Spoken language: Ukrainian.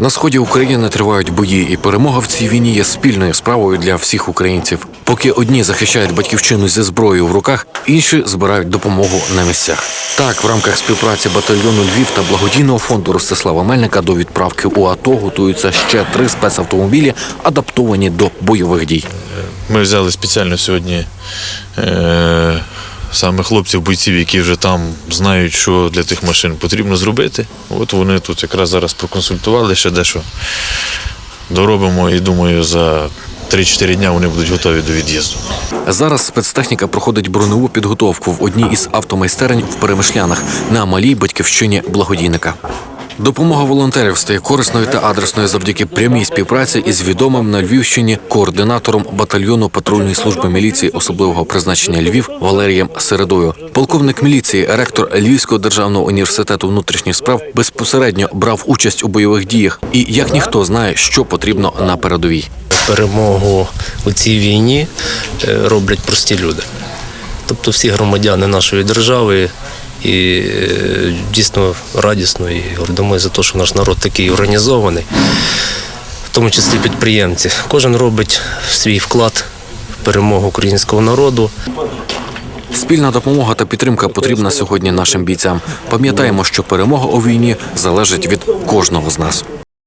На сході України тривають бої, і перемога в цій війні є спільною справою для всіх українців. Поки одні захищають батьківщину зі зброєю в руках, інші збирають допомогу на місцях. Так, в рамках співпраці батальйону Львів та благодійного фонду Ростислава Мельника до відправки у АТО готуються ще три спецавтомобілі, адаптовані до бойових дій. Ми взяли спеціально сьогодні е, саме хлопців, бойців, які вже там знають, що для тих машин потрібно зробити. От вони тут якраз зараз проконсультували, ще дещо доробимо і думаю, за 3-4 дня вони будуть готові до від'їзду. Зараз спецтехніка проходить броневу підготовку в одній із автомайстерень в Перемишлянах на малій батьківщині благодійника. Допомога волонтерів стає корисною та адресною завдяки прямій співпраці із відомим на Львівщині координатором батальйону патрульної служби міліції особливого призначення Львів Валерієм Середою. Полковник міліції, ректор Львівського державного університету внутрішніх справ безпосередньо брав участь у бойових діях і як ніхто знає, що потрібно на передовій. перемогу у цій війні е, роблять прості люди. Тобто всі громадяни нашої держави. І е, дійсно радісно і думаю за те, що наш народ такий організований, в тому числі підприємці. Кожен робить свій вклад в перемогу українського народу. Спільна допомога та підтримка потрібна сьогодні нашим бійцям. Пам'ятаємо, що перемога у війні залежить від кожного з нас.